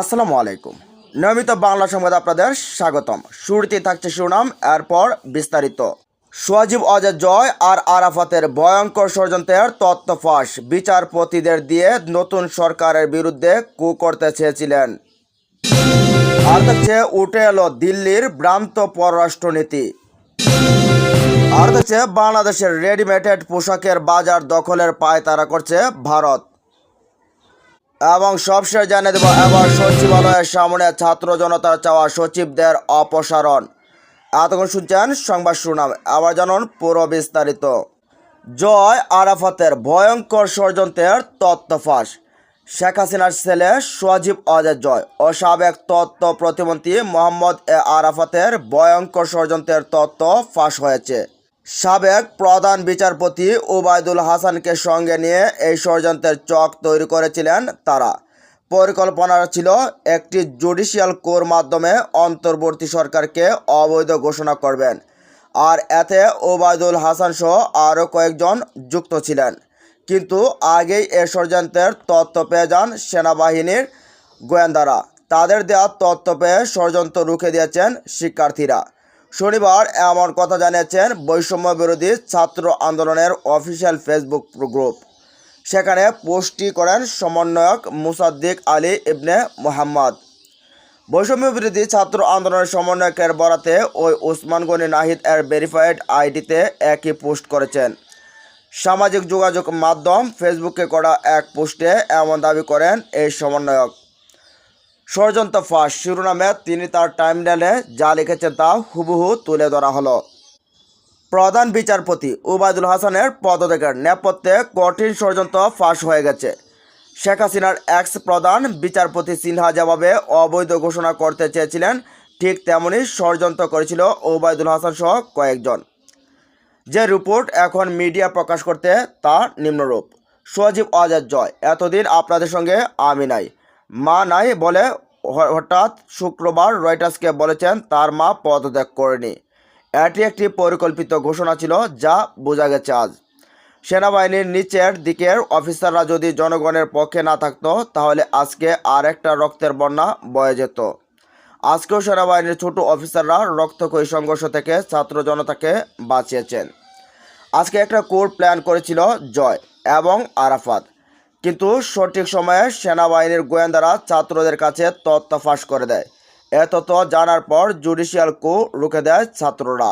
আসসালামু আলাইকুম। নিয়মিত বাংলা সংবাদ আপনাদের স্বাগতম। শুরুতে থাকছে সুনাম, এরপর বিস্তারিত। সোয়াজিব অজয় জয় আর আরাফাতের ভয়ঙ্কর ষড়যন্ত্রের তত্ত্ব ফাঁস, বিচারপতিদের দিয়ে নতুন সরকারের বিরুদ্ধে কু করতে চেয়েছিলেন। আর থাকছে, উঠে এলো দিল্লির ভ্রান্ত পররাষ্ট্রনীতি। আর থাকছে, বাংলাদেশের রেডিমেডেড পোশাকের বাজার দখলের পায় তারা করছে ভারত। এবং সবশেষ জানিয়ে দেব, এবার সচিবালয়ের সামনে ছাত্র জনতার চাওয়া সচিবদের অপসারণ। এতক্ষণ শুনছেন সংবাদ শুনাম আবার জানুন পুরো বিস্তারিত। জয় আরাফাতের ভয়ঙ্কর ষড়যন্ত্রের তত্ত্ব ফাঁস। শেখ হাসিনার ছেলে সজীব অজয় জয় ও সাবেক তত্ত্ব প্রতিমন্ত্রী মোহাম্মদ এ আরাফাতের ভয়ঙ্কর ষড়যন্ত্রের তত্ত্ব ফাঁস হয়েছে। সাবেক প্রধান বিচারপতি ওবায়দুল হাসানকে সঙ্গে নিয়ে এই ষড়যন্ত্রের চক তৈরি করেছিলেন তারা। পরিকল্পনা ছিল একটি জুডিশিয়াল কোর মাধ্যমে অন্তর্বর্তী সরকারকে অবৈধ ঘোষণা করবেন। আর এতে ওবায়দুল হাসান সহ আরও কয়েকজন যুক্ত ছিলেন। কিন্তু আগেই এ ষড়যন্ত্রের তথ্য পেয়ে যান সেনাবাহিনীর গোয়েন্দারা। তাদের দেওয়া তথ্য পেয়ে ষড়যন্ত্র রুখে দিয়েছেন শিক্ষার্থীরা। শনিবার এমন কথা জানিয়েছেন বৈষম্য বিরোধী ছাত্র আন্দোলনের অফিসিয়াল ফেসবুক গ্রুপ। সেখানে পোস্টটি করেন সমন্বয়ক মুসাদ্দিক আলী ইবনে মোহাম্মদ। বৈষম্য বিরোধী ছাত্র আন্দোলনের সমন্বয়কের বরাতে ওই ওসমান গনি নাহিদ এর ভেরিফাইড আইডিতে একই পোস্ট করেছেন। সামাজিক যোগাযোগ মাধ্যম ফেসবুকে করা এক পোস্টে এমন দাবি করেন এই সমন্বয়ক। ষড়যন্ত্র ফাঁস শিরোনামে তিনি তার টাইমলাইনে যা লিখেছেন তা হুবহু তুলে ধরা হলো। প্রধান বিচারপতি ওবায়দুল হাসানের পদত্যাগের নেপথ্যে কঠিন ষড়যন্ত্র ফাঁস হয়ে গেছে। শেখ হাসিনার এক্স প্রধান বিচারপতি সিনহা জবাবে অবৈধ ঘোষণা করতে চেয়েছিলেন, ঠিক তেমনই ষড়যন্ত্র করেছিল ওবায়দুল হাসান সহ কয়েকজন। যে রিপোর্ট এখন মিডিয়া প্রকাশ করতে তা নিম্নরূপ। সজীব অজাদ জয়, এতদিন আপনাদের সঙ্গে আমি নাই। মা নাই বলে হঠাৎ শুক্রবার রয়টার্সকে বলেছেন তার মা পদত্যাগ করেনি। এটি একটি পরিকল্পিত ঘোষণা ছিল, যা বোঝা গেছে আজ। সেনাবাহিনীর নিচের দিকের অফিসাররা যদি জনগণের পক্ষে না থাকতো, তাহলে আজকে আর একটা রক্তের বন্যা বয়ে যেত। আজকেও সেনাবাহিনীর ছোট অফিসাররা রক্তক্ষয়ী সংঘর্ষ থেকে ছাত্র জনতাকে বাঁচিয়েছেন। আজকে একটা কোর্ট প্ল্যান করেছিল জয় এবং আরাফাত। কিন্তু সঠিক সময়ে সেনাবাহিনীর গোয়েন্দারা ছাত্রদের কাছে তথ্য ফাঁস করে দেয়। এ তথ্য জানার পর জুডিশিয়াল কো রুখে দেয় ছাত্ররা।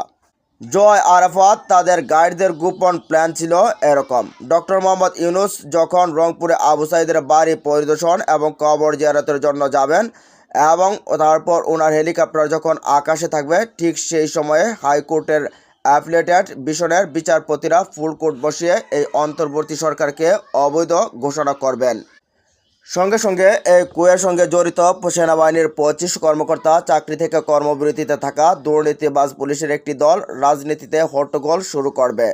জয় আরাফাত তাদের গাইডদের গোপন প্ল্যান ছিল এরকম। ডক্টর মোহাম্মদ ইউনুস যখন রংপুরে আবু সাইদের বাড়ি পরিদর্শন এবং কবর জিয়ারতের জন্য যাবেন এবং তারপর ওনার হেলিকপ্টার যখন আকাশে থাকবে, ঠিক সেই সময়ে হাইকোর্টের অ্যাফিলেটেড মিশনের বিচারপতিরা ফুল কোর্ট বসিয়ে এই অন্তর্বর্তী সরকারকে অবৈধ ঘোষণা করবেন। সঙ্গে সঙ্গে এই কুয়ের সঙ্গে জড়িত সেনাবাহিনীর পঁচিশ কর্মকর্তা চাকরি থেকে কর্মবিরতিতে থাকা দুর্নীতিবাজ পুলিশের একটি দল রাজনীতিতে হট্টগোল শুরু করবে।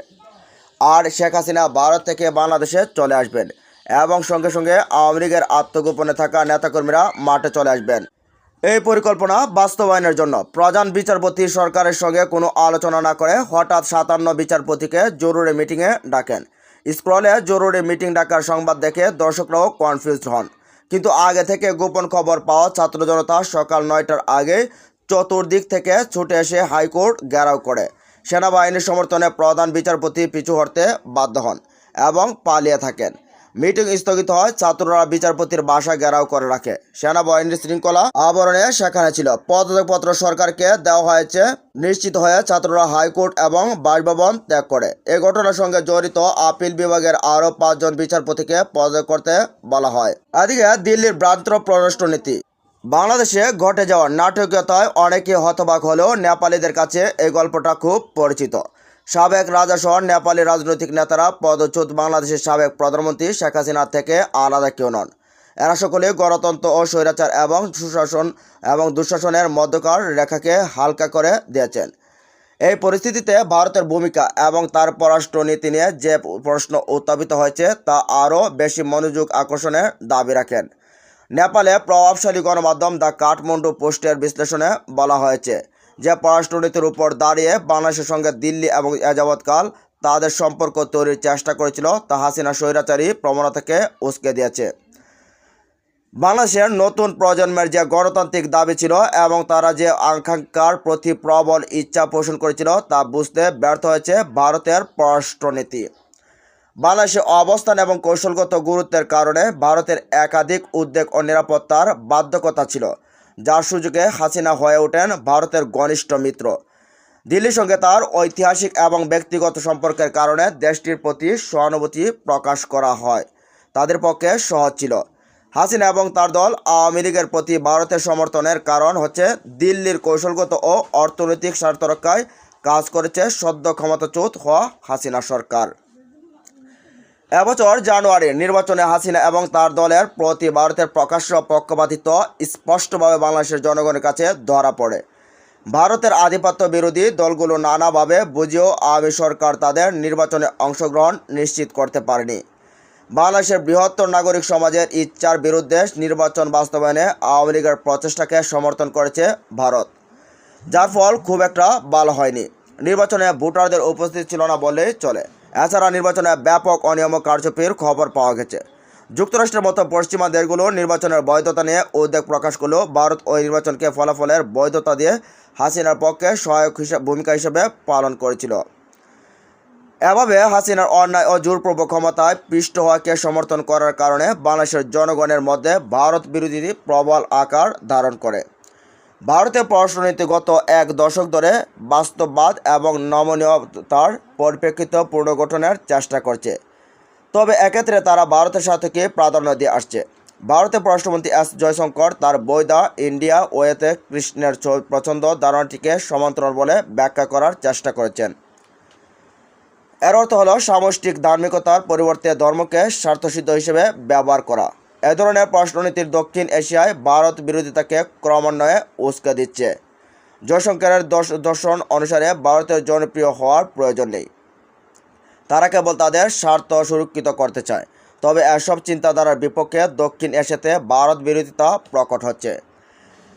আর শেখ হাসিনা ভারত থেকে বাংলাদেশে চলে আসবেন এবং সঙ্গে সঙ্গে আওয়ামী লীগের আত্মগোপনে থাকা নেতাকর্মীরা মাঠে চলে আসবেন। এই পরিকল্পনা বাস্তবায়নের জন্য প্রধান বিচারপতি সরকারের সঙ্গে কোনো আলোচনা না করে হঠাৎ সাতান্ন বিচারপতিকে জরুরি মিটিংয়ে ডাকেন। স্ক্রলে জরুরি মিটিং ডাকার সংবাদ দেখে দর্শকরাও কনফিউজড হন। কিন্তু আগে থেকে গোপন খবর পাওয়া ছাত্র জনতা সকাল নয়টার আগে চতুর্দিক থেকে ছুটে এসে হাইকোর্ট ঘেরাও করে। সেনাবাহিনীর সমর্থনে প্রধান বিচারপতি পিছু হটতে বাধ্য হন এবং পালিয়ে থাকেন। মিটিং স্থগিত হয়, ছাত্ররা বিচারপতির বাসা ঘেরাও করে রাখে। সেনাবাহিনীর শৃঙ্খলা আবরণে সেখানে ছিল। পদত্যাগপত্র সরকারকে দেওয়া হয়েছে। নিশ্চিত হয়ে ছাত্ররা হাইকোর্ট এবং বাসভবন ত্যাগ করে। এ ঘটনার সঙ্গে জড়িত আপিল বিভাগের আরও পাঁচজন বিচারপতিকে পদত্যাগ করতে বলা হয়। এদিকে দিল্লির ভ্রান্ত পররাষ্ট্রনীতি বাংলাদেশে ঘটে যাওয়া নাটকীয়তায় অনেকে হতবাক হলেও নেপালিদের কাছে এই গল্পটা খুব পরিচিত। সাবেক রাজাসহ নেপালি রাজনৈতিক নেতারা পদচ্যুত বাংলাদেশের সাবেক প্রধানমন্ত্রী শেখ হাসিনা থেকে আলাদা কেউ নন। এরা সকলে গণতন্ত্র ও স্বৈরাচার এবং সুশাসন এবং দুঃশাসনের মধ্যকার রেখাকে হালকা করে দিয়েছেন। এই পরিস্থিতিতে ভারতের ভূমিকা এবং তার পররাষ্ট্রনীতি নিয়ে যে প্রশ্ন উত্থাপিত হয়েছে তা আরও বেশি মনোযোগ আকর্ষণের দাবি রাখেন। নেপালে প্রভাবশালী গণমাধ্যম দ্য কাঠমান্ডু পোস্টের বিশ্লেষণে বলা হয়েছে যে পররাষ্ট্রনীতির উপর দাঁড়িয়ে বাংলাদেশের সঙ্গে দিল্লি এবং এযাবৎকাল তাদের সম্পর্ক তৈরির চেষ্টা করেছিল, তা হাসিনা স্বৈরাচারী প্রবণতাকে উস্কে দিয়েছে। বাংলাদেশের নতুন প্রজন্মের যে গণতান্ত্রিক দাবি ছিল এবং তারা যে আকাঙ্ক্ষার প্রতি প্রবল ইচ্ছা পোষণ করেছিল, তা বুঝতে ব্যর্থ হয়েছে ভারতের পররাষ্ট্রনীতি। বাংলাদেশের অবস্থান এবং কৌশলগত গুরুত্বের কারণে ভারতের একাধিক উদ্বেগ ও নিরাপত্তার বাধ্যকতা ছিল। যার সুযোগে হাসিনা হয়ে ওঠেন ভারতের ঘনিষ্ঠ মিত্র। দিল্লির সঙ্গে তার ঐতিহাসিক এবং ব্যক্তিগত সম্পর্কের কারণে দেশটির প্রতি সহানুভূতি প্রকাশ করা হয়। তাদের পক্ষে সহজ ছিল। হাসিনা এবং তার দল আওয়ামী লীগের প্রতি ভারতের সমর্থনের কারণ হচ্ছে দিল্লির কৌশলগত ও অর্থনৈতিক স্বার্থ রক্ষায় কাজ করেছে সদ্য ক্ষমতাচ্যুত হওয়া হাসিনা সরকার। এবছর জানুয়ারি নির্বাচনে হাসিনা এবং তার দলের প্রতি ভারতের প্রকাশ্য পক্ষপাতিত্ব স্পষ্টভাবে বাংলাদেশের জনগণের কাছে ধরা পড়ে। ভারতের আধিপত্য বিরোধী দলগুলো নানাভাবে বুঝিয়েও আওয়ামী সরকার তাদের নির্বাচনে অংশগ্রহণ নিশ্চিত করতে পারেনি। বাংলাদেশের বৃহত্তর নাগরিক সমাজের ইচ্ছার বিরুদ্ধে নির্বাচন বাস্তবায়নে আওয়ামী লীগের প্রচেষ্টাকে সমর্থন করেছে ভারত। যার ফল খুব একটা ভালো হয়নি। নির্বাচনে ভোটারদের উপস্থিত ছিল না বললেই চলে। এছাড়া নির্বাচনে ব্যাপক অনিয়ম কারচুপির খবর পাওয়া গেছে। যুক্তরাষ্ট্রের মতো পশ্চিমা দেশগুলো নির্বাচনের বৈধতা নিয়ে উদ্বেগ প্রকাশ করলেও ভারত ওই নির্বাচনকে ফলাফলের বৈধতা দিয়ে হাসিনার পক্ষে সহায়ক হিসাব ভূমিকা হিসেবে পালন করেছিল। এভাবে হাসিনার অন্যায় ও জোরপূর্বক ক্ষমতায় পিষ্ট হওয়াকে সমর্থন করার কারণে বাংলাদেশের জনগণের মধ্যে ভারত বিরোধী প্রবল আকার ধারণ করে। ভারতের পররাষ্ট্রনীতি গত এক দশক ধরে বাস্তববাদ এবং নমনীয়তার পরিপ্রেক্ষিত পুনর্গঠনের চেষ্টা করছে। তবে এক্ষেত্রে তারা ভারতের সাথেকে প্রাধান্য দিয়ে আসছে? ভারতের পররাষ্ট্রমন্ত্রী এস জয়শঙ্কর তার বৈদা ইন্ডিয়া ওয়েতে কৃষ্ণের প্রচণ্ড ধারণাটিকে সমান্তরাল বলে ব্যাখ্যা করার চেষ্টা করেছেন। এর অর্থ হল সামষ্টিক ধার্মিকতার পরিবর্তে ধর্মকে স্বার্থসিদ্ধ হিসেবে ব্যবহার করা। এ ধরনের পররাষ্ট্রনীতির দক্ষিণ এশিয়ায় ভারত বিরোধিতাকে ক্রমান্বয়ে উস্কে দিচ্ছে। জয়শঙ্করের দর্শ- দর্শন অনুসারে ভারতের জনপ্রিয় হওয়ার প্রয়োজন নেই। তারা কেবল তাদের স্বার্থ সুরক্ষিত করতে চায়। তবে এসব চিন্তাধারার বিপক্ষে দক্ষিণ এশিয়াতে ভারত বিরোধিতা প্রকট হচ্ছে।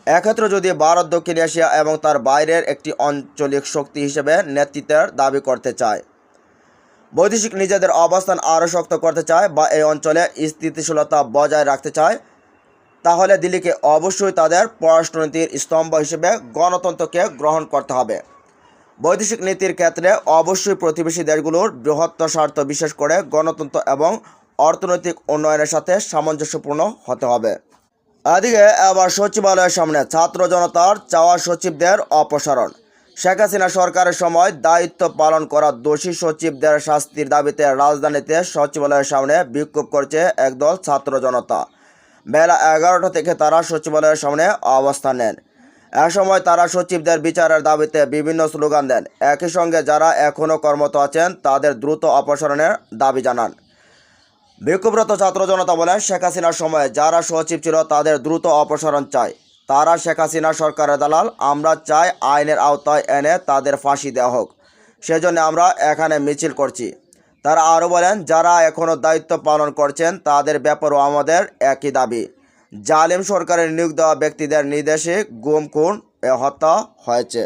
এক্ষেত্রে যদি ভারত দক্ষিণ এশিয়া এবং তার বাইরের একটি আঞ্চলিক শক্তি হিসেবে নেতৃত্বের দাবি করতে চায় বৈদেশিক নিজেদের অবস্থান আরও শক্ত করতে চায় বা এই অঞ্চলে স্থিতিশীলতা বজায় রাখতে চায়, তাহলে দিল্লিকে অবশ্যই তাদের পররাষ্ট্রনীতির স্তম্ভ হিসেবে গণতন্ত্রকে গ্রহণ করতে হবে। বৈদেশিক নীতির ক্ষেত্রে অবশ্যই প্রতিবেশী দেশগুলোর বৃহত্তর স্বার্থ বিশেষ করে গণতন্ত্র এবং অর্থনৈতিক উন্নয়নের সাথে সামঞ্জস্যপূর্ণ হতে হবে। এদিকে এবার সচিবালয়ের সামনে ছাত্র জনতার চাওয়া সচিবদের অপসারণ। শেখ হাসিনা সরকারের সময় দায়িত্ব পালন করা দোষী সচিবদের শাস্তির দাবিতে রাজধানীতে সচিবালয়ের সামনে বিক্ষোভ করছে একদল ছাত্র জনতা। বেলা এগারোটা থেকে তারা সচিবালয়ের সামনে অবস্থান নেন। এ সময় তারা সচিবদের বিচারের দাবিতে বিভিন্ন স্লোগান দেন। একই সঙ্গে যারা এখনও কর্মরত আছেন, তাদের দ্রুত অপসারণের দাবি জানান। বিক্ষোভরত ছাত্র জনতা বলেন, শেখ হাসিনার সময়ে যারা সচিব ছিল, তাদের দ্রুত অপসারণ চাই তারা শেখ হাসিনা সরকারের দালাল, আমরা চাই আইনের আওতায় এনে তাদের ফাঁসি দেওয়া হোক। সেজন্য আমরা এখানে মিছিল করছি। তারা আরও বলেন, যারা এখনও দায়িত্ব পালন করছেন, তাদের ব্যাপারও আমাদের একই দাবি। জালিম সরকারের নিয়োগ দেওয়া ব্যক্তিদের নির্দেশে গুম, খুন হত্যা হয়েছে।